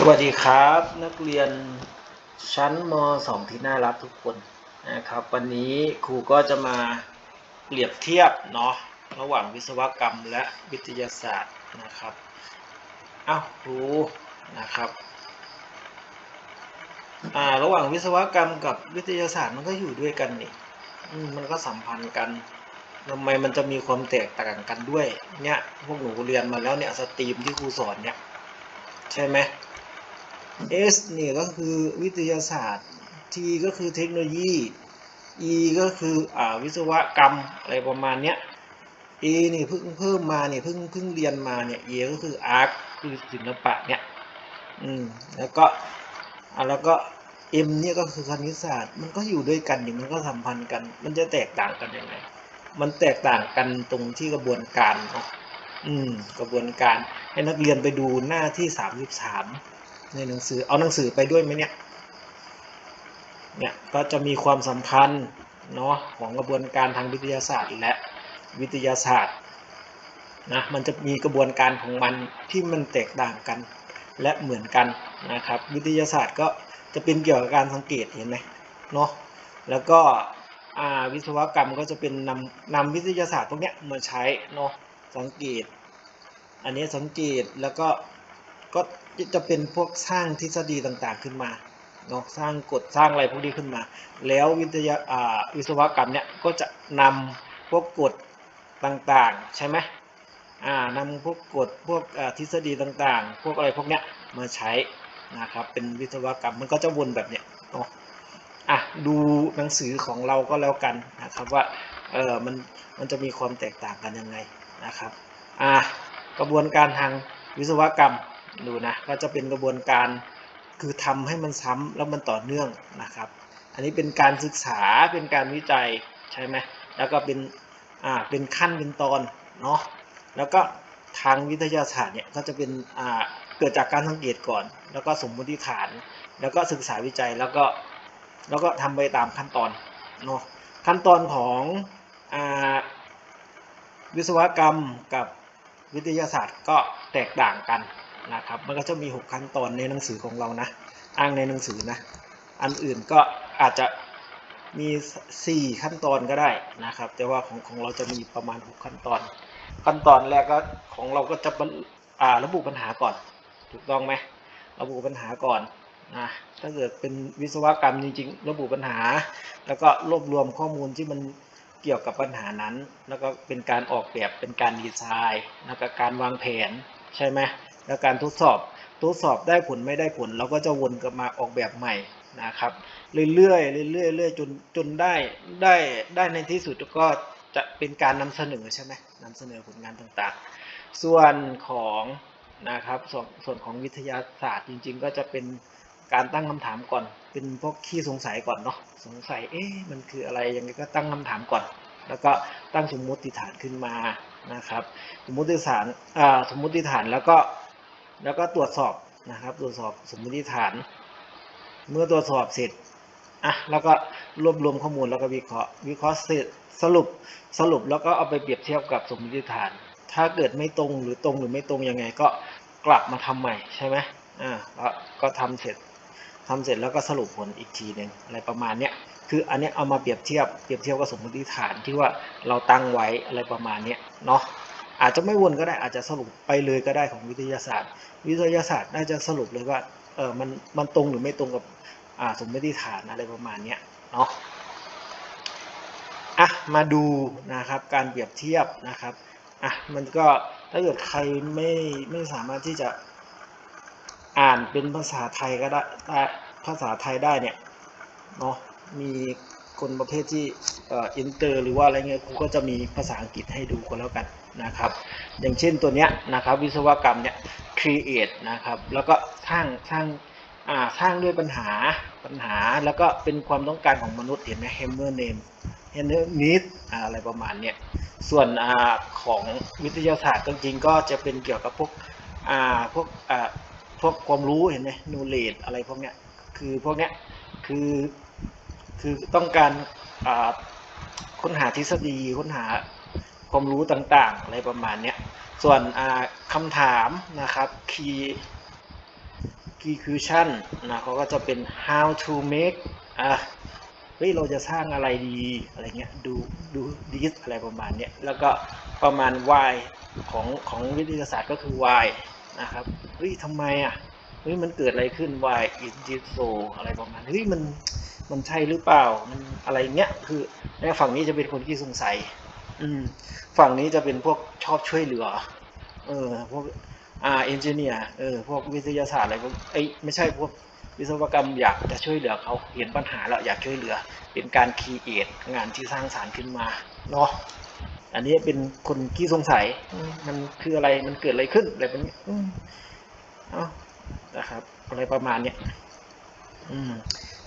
สวัสดีครับ นักเรียนชั้นม .2 ที่น่ารักทุกคนนะครับ วันนี้ครูก็จะมาเปรียบเทียบเนาะระหว่างวิศวกรรมและวิทยาศาสตร์นะครับอ้าวครูนะครับอ่าระหว่างวิศวกรรมกับวิทยาศาสตร์มันก็อยู่ด้วยกันนี่มันก็สัมพันธ์กันทำไมมันจะมีความแตกต่างกันด้วยเนี่ยพวกหนูเรียนมาแล้วเนี่ยสตรีมที่ครูสอนเนี่ยใช่ไหม S เนี่ยก็คือวิทยาศาสตร์ T ก็คือเทคโนโลยี E ก็คืออวิศวกรรมอะไรประมาณเนี้ย A นี่เพิ่งเพิ่มมาเนี่ยเพิ่งเพิ่งเรียนมาเนี่ย A ก็คือ Art คือศิลปะเนี่ยอืมแล้วก็อ่าแล้วก็ M เนี่ยก็คือคณิตศาสตร์ มันก็อยู่ด้วยกันอย่างมันก็สัมพันธ์กัน มันจะแตกต่างกันยังไง มันแตกต่างกันตรงที่กระบวนการเนาะอืม กระบวนการให้นักเรียนไปดูหน้าที่สามสิบสาม ในหนังสือเอาหนังสือไปด้วยไหมเนี่ย เนี่ยก็จะมีความสำคัญเนาะของกระบวนการทางวิทยาศาสตร์และวิทยาศาสตร์นะมันจะมีกระบวนการของมันที่มันแตกต่างกันและเหมือนกันนะครับ วิทยาศาสตร์ก็จะเป็นเกี่ยวกับการสังเกตเห็นไหมเนาะแล้วก็วิศวกรรมก็จะเป็นนำนำวิทยาศาสตร์พวกเนี้ยมาใช้เนาะสังเกต อันนี้สังเกตแล้วก็ก็ จะเป็นพวกสร้างทฤษฎีต่างๆขึ้นมาเนาะสร้างกฎสร้างอะไรพวกนี้ขึ้นมา แล้ววิทยาอ่าวิศวกรรมเนี่ยก็จะนำพวกกฎต่างๆ ใช่ไหมอ่านำพวกกฎพวกอ่าทฤษฎีต่างๆ พวกอะไรพวกเนี้ยมาใช้นะครับเป็นวิศวกรรมมันก็จะวนแบบเนี้ยเนาะอะดูหนังสือของเราก็แล้วกันนะครับว่าเออมันมันจะมีความแตกต่างกันยังไงนะครับอะกระบวนการทางวิศวกรรม ดูนะก็จะเป็นกระบวนการคือทำให้มันซ้ำแล้วมันต่อเนื่องนะครับ อันนี้เป็นการศึกษาเป็นการวิจัยใช่ไหมแล้วก็เป็นอ่าเป็นขั้นเป็นตอนเนาะแล้วก็ทางวิทยาศาสตร์เนี่ยก็จะเป็นอ่าเกิดจากการสังเกตก่อน แล้วก็สมมติฐาน แล้วก็ศึกษาวิจัยแล้วก็แล้วก็ทำไปตามขั้นตอนเนาะขั้นตอนของอ่าวิศวกรรมกับวิทยาศาสตร์ก็แตกต่างกัน นะครับมันก็จะมี 6 ขั้นตอนในหนังสือของเรานะอ้างในหนังสือนะอันอื่นก็อาจจะมี 4 ขั้นตอนก็ได้นะครับ แต่ว่าของของเราจะมีประมาณ 6 ขั้นตอน ขั้นตอนแรกก็ของเราก็จะอ่าระบุปัญหาก่อน ถูกต้องไหมระบุปัญหาก่อนนะถ้าเกิดเป็นวิศวกรรมจริงๆ ระบุปัญหา แล้วก็รวบรวมข้อมูลที่มันเกี่ยวกับปัญหานั้น แล้วก็เป็นการออกแบบเป็นการดีไซน์ แล้วก็การวางแผนใช่ไหม แล้วการทดสอบทดสอบได้ผลไม่ได้ผล เราก็จะวนกลับมาออกแบบใหม่นะครับ เรื่อยๆเรื่อยๆเรื่อยๆจนจนได้ได้ได้ในที่สุดก็จะเป็นการนำเสนอใช่ไหมนำเสนอผลงานต่างๆ ส่วนของนะครับส่วนส่วนของวิทยาศาสตร์จริง ๆ ก็จะเป็นการตั้งคำถามก่อน เป็นพวกขี้สงสัยก่อนเนาะสงสัยเอ๊ะมันคืออะไรยังไงก็ตั้งคำถามก่อน แล้วก็ตั้งสมมติฐานขึ้นมานะครับ สมมติฐานอ่าสมมติฐานแล้วก็ แล้วก็ตรวจสอบนะครับ ตรวจสอบสมมติฐาน เมื่อตรวจสอบเสร็จอะแล้วก็รวบรวมข้อมูลแล้วก็วิเคราะห์วิเคราะห์เสร็จสรุปสรุปแล้วก็เอาไปเปรียบเทียบกับสมมติฐาน ถ้าเกิดไม่ตรงหรือตรงหรือไม่ตรงยังไงก็กลับมาทำใหม่ใช่ไหมอ่าแล้วก็ทำเสร็จทำเสร็จแล้วก็สรุปผลอีกทีหนึ่งอะไรประมาณเนี้ยคืออันนี้เอามาเปรียบเทียบเปรียบเทียบกับสมมติฐานที่ว่าเราตั้งไว้อะไรประมาณเนี้ยเนาะ อาจจะไม่วนก็ได้อาจจะสรุปไปเลยก็ได้ของวิทยาศาสตร์ วิทยาศาสตร์น่าจะสรุปเลยว่าเออมันมันตรงหรือไม่ตรงกับอ่าสมมติฐานอะไรประมาณเนี้ยเนาะอะมาดูนะครับการเปรียบเทียบนะครับอะมันก็ถ้าเกิดใครไม่ไม่สามารถที่จะอ่านเป็นภาษาไทยก็ได้ได้ภาษาไทยได้เนี่ยเนาะมีคนประเภทที่เอ่ออินเตอร์หรือว่าอะไรเงี้ยครูก็จะมีภาษาอังกฤษให้ดูก็แล้วกัน นะครับอย่างเช่นตัวเนี้ยนะครับวิศวกรรมเนี่ย create นะครับแล้วก็สร้างสร้างอ่าสร้างด้วยปัญหาปัญหาแล้วก็เป็นความต้องการของมนุษย์เห็นไหม hammer name hammer need อ่าอะไรประมาณเนี้ยส่วนอ่าของวิทยาศาสตร์จริงๆก็จะเป็นเกี่ยวกับพวกอ่าพวกอ่าพวกความรู้เห็นไหม knowledge อะไรพวกเนี้ยคือพวกเนี้ยคือคือต้องการอ่าค้นหาทฤษฎีค้นหา ความรู้ต่างๆอะไรประมาณเนี้ยส่วนคำถามนะครับ key execution นะเขาก็จะเป็น how to make อะเฮ้ยเราจะสร้างอะไรดีอะไรเงี้ยดูดู this อะไรประมาณเนี้ยแล้วก็ประมาณ why ของของวิทยาศาสตร์ก็คือ why นะครับเฮ้ยทำไมอะเฮ้ยมันเกิดอะไรขึ้น why is this so อะไรประมาณเฮ้ยมันมันใช่หรือเปล่ามันอะไรเงี้ยคือในฝั่งนี้จะเป็นคนที่สงสัย อืม ฝั่งนี้จะเป็นพวกชอบช่วยเหลือ เออ พวกอ่าเอนจิเนียร์เออ พวกวิทยาศาสตร์อะไรพวกไอ้ไม่ใช่พวกวิศวกรรมอยากจะช่วยเหลือเขาเห็นปัญหาแล้วอยากช่วยเหลือ เป็นการคีเอทงานที่สร้างสารรค์ขึ้นมาเนาะอันนี้เป็นคนที่สงสัย มันคืออะไรมันเกิดอะไรขึ้นอะไรเป็นอืมเอ้านะครับ อะไรประมาณเนี้ยอืม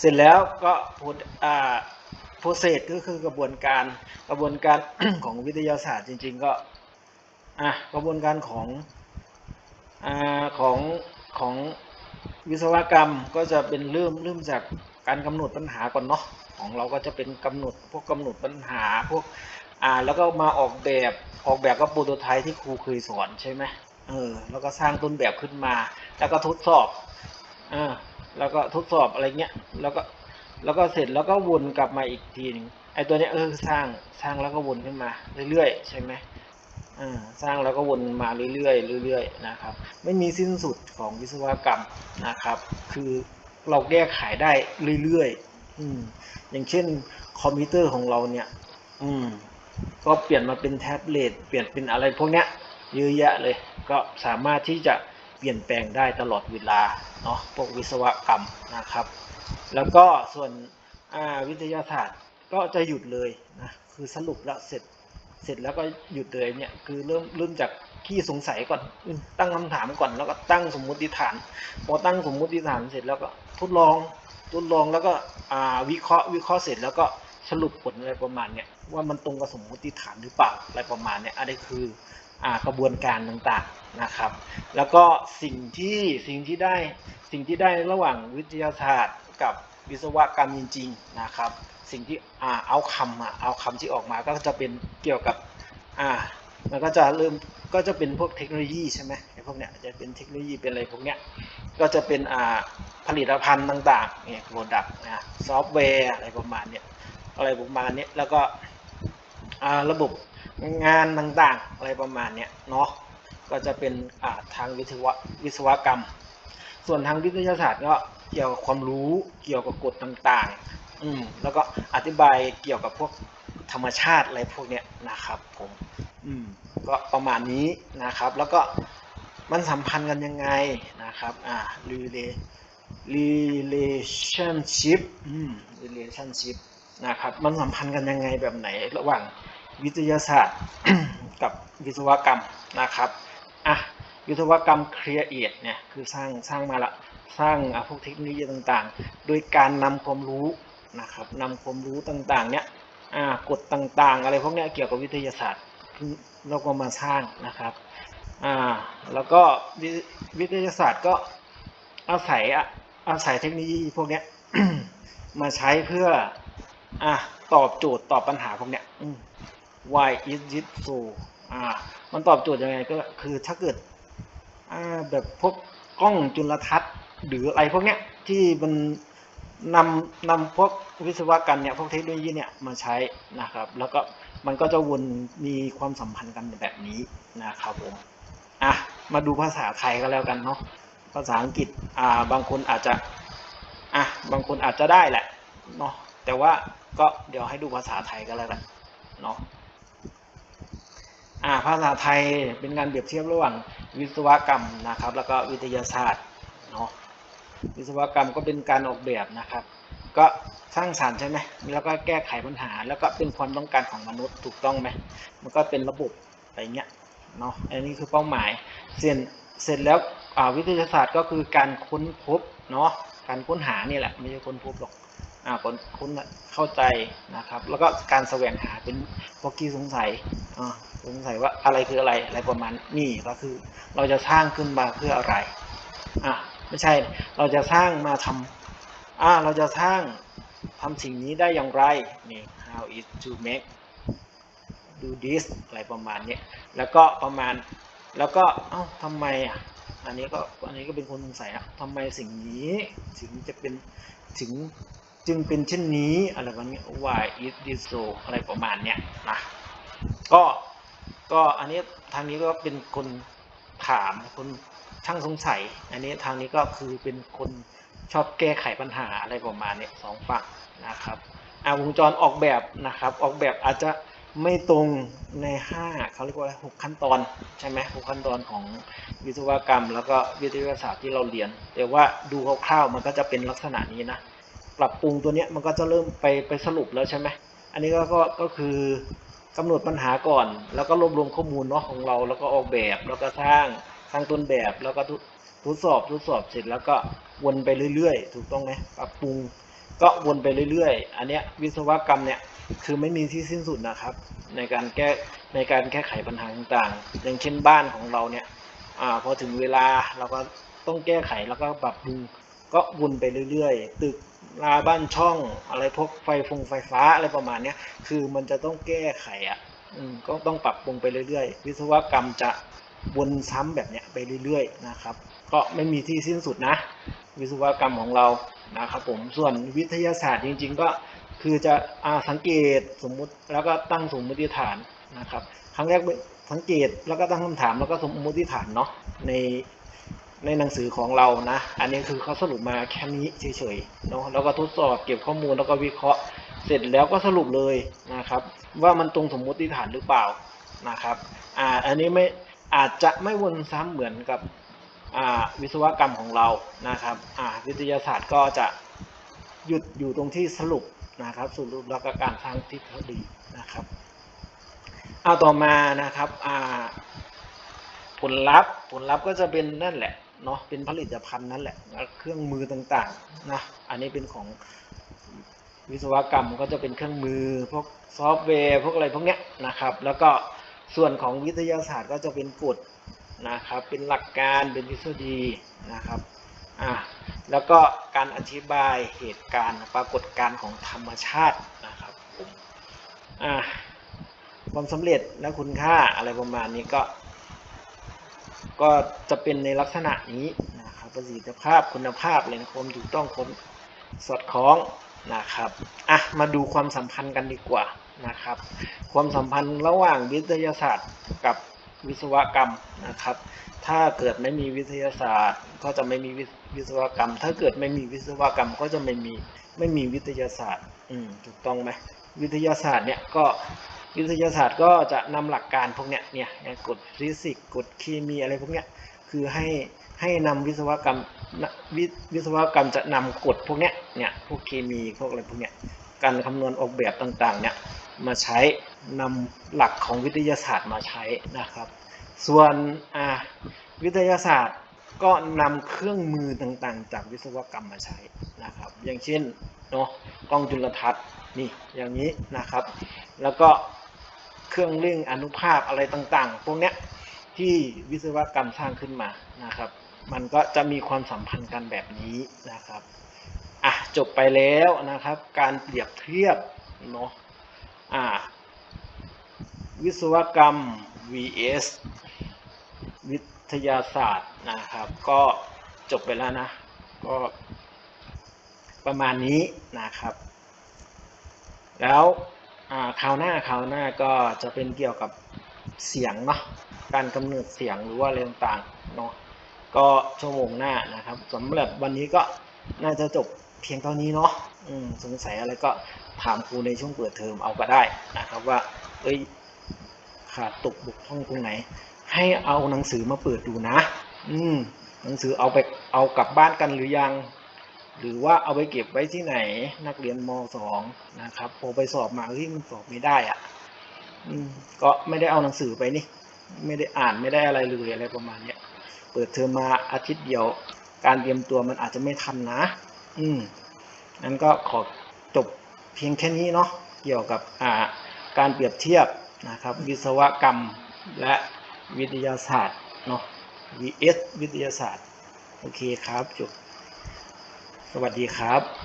เสร็จแล้วก็พูดอ่า โปรเซสก็คือกระบวนการกระบวนการของวิทยาศาสตร์จริง ๆ ก็อะกระบวนการของอ่าของของวิศวกรรมก็จะเป็นเริ่มเริ่มจากการกำหนดปัญหาก่อนเนาะของเราก็จะเป็นกำหนดพวกกำหนดปัญหาพวกอ่าแล้วก็มาออกแบบออกแบบก็โปรโตไทป์ที่ครูเคยสอนใช่ไหมเออแล้วก็สร้างต้นแบบขึ้นมา แล้วก็ทดสอบอ่าแล้วก็ทดสอบอะไรเงี้ยแล้วก็ แล้วก็เสร็จแล้วก็วนกลับมาอีกทีหนึงไอ้ตัวเนี้ยเออสร้างสร้างแล้วก็วนขึ้นมาเรื่อยๆ ใช่ไหมอ่าสร้างแล้วก็วนมาเรื่อยๆเรื่อยๆนะครับ ไม่มีสิ้นสุดของวิศวกรรมนะครับ คือเราแก้ไขได้เรื่อยๆอืมอย่างเช่นคอมพิวเตอร์ของเราเนี่ย อืมก็เปลี่ยนมาเป็นแท็บเล็ตเปลี่ยนเป็นอะไรพวกเนี้ยเยอะแยะเลย ก็สามารถที่จะเปลี่ยนแปลงได้ตลอดเวลาเนาะพวกวิศวกรรมนะครับ แล้วก็ส่วนวิทยาศาสตร์ก็จะหยุดเลยนะคือสรุปแล้วเสร็จเสร็จแล้วก็หยุดเลยเนี่ยคือเริ่มเริ่มจากขี้สงสัยก่อนตั้งคำถามก่อนแล้วก็ตั้งสมมุติฐาน พอตั้งสมมุติฐานเสร็จแล้วก็ทดลองทดลองแล้วก็วิเคราะห์วิเคราะห์เสร็จแล้วก็สรุปผลอะไรประมาณเนี่ยว่ามันตรงกับสมมุติฐานหรือเปล่าอะไรประมาณเนี่ยอันนี้คือกระบวนการต่างๆนะครับ แล้วก็สิ่งที่สิ่งที่ได้สิ่งที่ได้ระหว่างวิทยาศาสตร์ กับวิศวกรรมจริงๆนะครับ สิ่งที่อ่าเอาคำอะเอาคำที่ออกมาก็จะเป็นเกี่ยวกับอ่ามันก็จะเริ่มก็จะเป็นพวกเทคโนโลยีใช่ไหมไอ้พวกเนี้ยจะเป็นเทคโนโลยีเป็นอะไรพวกเนี้ยก็จะเป็นอ่าผลิตภัณฑ์ต่างๆเนี่ยโปรดักต์นะซอฟต์แวร์อะไรประมาณเนี้ยอะไรประมาณเนี้ยแล้วก็อ่าระบบงานต่างๆ อะไรประมาณเนี้ยเนาะก็จะเป็นอ่าทางวิศวะวิศวกรรม ส่วนทางวิทยาศาสตร์ก็ เกี่ยวกับความรู้เกี่ยวกับกฎต่างๆ อืมแล้วก็อธิบายเกี่ยวกับพวกธรรมชาติอะไรพวกเนี้ยนะครับผมอืมก็ประมาณนี้นะครับ แล้วก็มันสัมพันธ์กันยังไงนะครับอ่า relationship อืม relationship นะครับมันสัมพันธ์กันยังไงแบบไหนระหว่างวิทยาศาสตร์กับวิศวกรรมนะครับอะวิศวกรรม create เนี่ยคือสร้างสร้างมาละ สร้างอะพวกเทคโนโลยีต่างๆ โดยการนำความรู้นะครับนำความรู้ต่างๆ เนี่ยกฎต่างๆ อะไรพวกเนี้ยเกี่ยวกับวิทยาศาสตร์เราก็มาสร้างนะครับแล้วก็วิทยาศาสตร์ก็อาศัยอะอาศัยเทคโนโลยีพวกเนี้ยมาใช้เพื่ออตอบโจทย์ตอบปัญหาพวกเนี้ย why is it so มันตอบโจทย์ยังไงก็คือถ้าเกิดแบบพวกกล้องจุลทรรศน์ หรืออะไรพวกเนี้ยที่มันนำนำพวกวิศวกรรมเนี่ยพวกเทคโนโลยีเนี่ยมาใช้นะครับ แล้วก็มันก็จะวนมีความสัมพันธ์กันแบบนี้นะครับผมอะมาดูภาษาไทยก็แล้วกันเนาะภาษาอังกฤษอ่าบางคนอาจจะอะบางคนอาจจะได้แหละเนาะแต่ว่าก็เดี๋ยวให้ดูภาษาไทยก็แล้วกันเนาะอ่าภาษาไทยเป็นการเปรียบเทียบระหว่างวิศวกรรมนะครับ แล้วก็วิทยาศาสตร์เนาะ วิศวกรรมก็เป็นการออกแบบนะครับ ก็สร้างสรรค์ใช่ไหมแล้วก็แก้ไขปัญหา แล้วก็เป็นความต้องการของมนุษย์ถูกต้องไหมมันก็เป็นระบบอะไรเงี้ยเนาะอันนี้คือเป้าหมายเสร็จเสร็จแล้ววิทยาศาสตร์ก็คือการค้นพบเนาะการค้นหานี่แหละไม่ใช่ค้นพบหรอกอ่าค้นค้นเข้าใจนะครับ แล้วก็การแสวงหาเป็นพวกที่สงสัยอ่าสงสัยว่าอะไรคืออะไรอะไรประมาณนี่ก็คือเราจะสร้างขึ้นมาเพื่ออะไรอะ ไม่ใช่ เราจะสร้างมาทำอ่าเราจะสร้างทำสิ่งนี้ได้อย่างไร นี่ how is to make do this อะไรประมาณนี้แล้วก็ประมาณ แล้วก็เอ้าทำไมอะ อันนี้ก็อันนี้ก็เป็นคนสงสัยอะทำไมสิ่งนี้ ถึงจะเป็นถึงจึงเป็นเช่นนี้อะไรแบบนี้ why is this so อะไรประมาณเนี้ยนะก็ก็อันนี้ทางนี้ก็เป็นคน ถามคนช่างสงสัย อันนี้ทางนี้ก็คือเป็นคนชอบแก้ไขปัญหาอะไรประมาณเนี้ยสองฝั่งนะครับอ่าวงจรออกแบบนะครับ ออกแบบอาจจะไม่ตรงใน5เขาเรียกว่าหกขั้นตอนใช่ไหมหกขั้นตอนของวิศวกรรม แล้วก็วิทยาศาสตร์ที่เราเรียน แต่ว่าดูคร่าวๆมันก็จะเป็นลักษณะนี้นะ ปรับปรุงตัวเนี้ยมันก็จะเริ่มไปไปสรุปแล้วใช่ไหมอันนี้ก็ก็ก็คือ กำหนดปัญหาก่อน แล้วก็รวบรวมข้อมูลเนาะของเรา แล้วก็ออกแบบแล้วก็สร้างสร้างต้นแบบแล้วก็ทดสอบทดสอบเสร็จแล้วก็วนไปเรื่อยๆ ถูกต้องไหมปรับปรุงก็วนไปเรื่อยๆ อันเนี้ยวิศวกรรมเนี่ยคือไม่มีที่สิ้นสุดนะครับ ในการแก้ในการแก้ไขปัญหาต่างๆ อย่างเช่นบ้านของเราเนี่ยอพอถึงเวลาเราก็ต้องแก้ไขแล้วก็ปรับปรุงก็วนไปเรื่อยๆ ตึก ลาบ้านช่องอะไรพวกไฟฟงไฟฟ้าอะไรประมาณเนี้ยคือมันจะต้องแก้ไขอะอืมก็ต้องปรับปรุงไปเรื่อยๆ วิศวกรรมจะวนซ้ำแบบเนี้ยไปเรื่อยๆนะครับ ก็ไม่มีที่สิ้นสุดนะ วิศวกรรมของเรานะครับผมส่วนวิทยาศาสตร์จริง ๆ ก็คือจะอาสังเกตสมมุติแล้วก็ตั้งสมมติฐานนะครับ ครั้งแรกสังเกตแล้วก็ตั้งคำถามแล้วก็สมมติฐานเนาะใน ในหนังสือของเรานะ อันนี้คือเขาสรุปมาแค่นี้เฉยๆเนาะแล้วก็ทดสอบเก็บข้อมูลแล้วก็วิเคราะห์ เสร็จแล้วก็สรุปเลยนะครับ ว่ามันตรงสมมติฐานหรือเปล่านะครับอ่าอันนี้ไม่อาจจะไม่วนซ้ำเหมือนกับอ่าวิศวกรรมของเรานะครับอ่าวิทยาศาสตร์ก็จะหยุดอยู่ตรงที่สรุปนะครับสรุปแล้วก็การสร้างทฤษฎีนะครับเอาต่อมานะครับอ่าผลลัพธ์ผลลัพธ์ก็จะเป็นนั่นแหละ เนาะเป็นผลิตภัณฑ์นั่นแหละเครื่องมือต่างๆนะอันนี้เป็นของวิศวกรรมก็จะเป็นเครื่องมือพวกซอฟต์แวร์พวกอะไรพวกเนี้ยนะครับ แล้วก็ส่วนของวิทยาศาสตร์ก็จะเป็นกฎนะครับ เป็นหลักการเป็นทฤษฎีนะครับอะแล้วก็การอธิบายเหตุการณ์ปรากฏการณ์ของธรรมชาตินะครับผมอะความสำเร็จและคุณค่าอะไรประมาณนี้ก็ ก็จะเป็นในลักษณะนี้นะครับประสิทธิภาพคุณภาพแหล่งความถูกต้องความสอดคล้องนะครับอะมาดูความสัมพันธ์กันดีกว่านะครับ ความสัมพันธ์ระหว่างวิทยาศาสตร์กับวิศวกรรมนะครับ ถ้าเกิดไม่มีวิทยาศาสตร์ ก็จะไม่มีวิศวกรรม ถ้าเกิดไม่มีวิศวกรรมก็จะไม่มีไม่มีวิทยาศาสตร์ อืมถูกต้องไหมวิทยาศาสตร์เนี่ยก็ วิทยาศาสตร์ก็จะนำหลักการพวกเนี้ยเนี่ยกฎฟิสิกส์กฎเคมีอะไรพวกเนี้ยคือให้ให้นำวิศวกรรมวิวิศวกรรมจะนำกฎพวกเนี้ยเนี่ยพวกเคมีพวกอะไรพวกเนี้ยการคำนวณออกแบบต่างๆเนี่ยมาใช้นำหลักของวิทยาศาสตร์มาใช้นะครับ ส่วนวิทยาศาสตร์ก็นำเครื่องมือต่างๆ จากวิศวกรรมมาใช้นะครับ อย่างเช่นเนาะกล้องจุลทรรศน์นี่อย่างนี้นะครับ แล้วก็ เครื่องเร่งอนุภาคอะไรต่างๆ พวกเนี้ยที่วิศวกรรมสร้างขึ้นมานะครับ มันก็จะมีความสัมพันธ์กันแบบนี้นะครับอะจบไปแล้วนะครับ การเปรียบเทียบเนาะอ่าวิศวกรรม vs วิทยาศาสตร์นะครับ ก็จบไปแล้วนะ ก็ประมาณนี้นะครับ แล้ว คราวหน้าคราวหน้าก็จะเป็นเกี่ยวกับเสียงเนาะการกำเนิดเสียงหรือว่าอะไรต่างๆเนาะก็ชั่วโมงหน้านะครับสำหรับวันนี้ก็น่าจะจบเพียงเท่านี้เนาะอืมสงสัยอะไรก็ถามครูในช่วงเปิดเทอมเอาก็ได้นะครับว่าเอ้ยขาดตกบกพร่องตรงไหน ให้เอาหนังสือมาเปิดดูนะ อืมหนังสือเอาไปเอากลับบ้านกันหรือยัง หรือว่าเอาไปเก็บไว้ที่ไหนนักเรียนม .2 นะครับพอไปสอบมาเฮ้ยมันสอบไม่ได้อะ่ะก็ไม่ได้เอาหนังสือไปนี่ ไม่ได้อ่านไม่ได้อะไรเลยอะไรประมาณเนี้ยเปิดเทอมมาอาทิตย์เดียว การเตรียมตัวมันอาจจะไม่ทันนะ อืมนั้นก็ขอจบเพียงแค่นี้เนาะเกี่ยวกับอ่าการเปรียบเทียบนะครับ วิศวกรรมและวิทยาศาสตร์เนาะ vs วิทยาศาสตร์ โอเคครับจบ สวัสดีครับ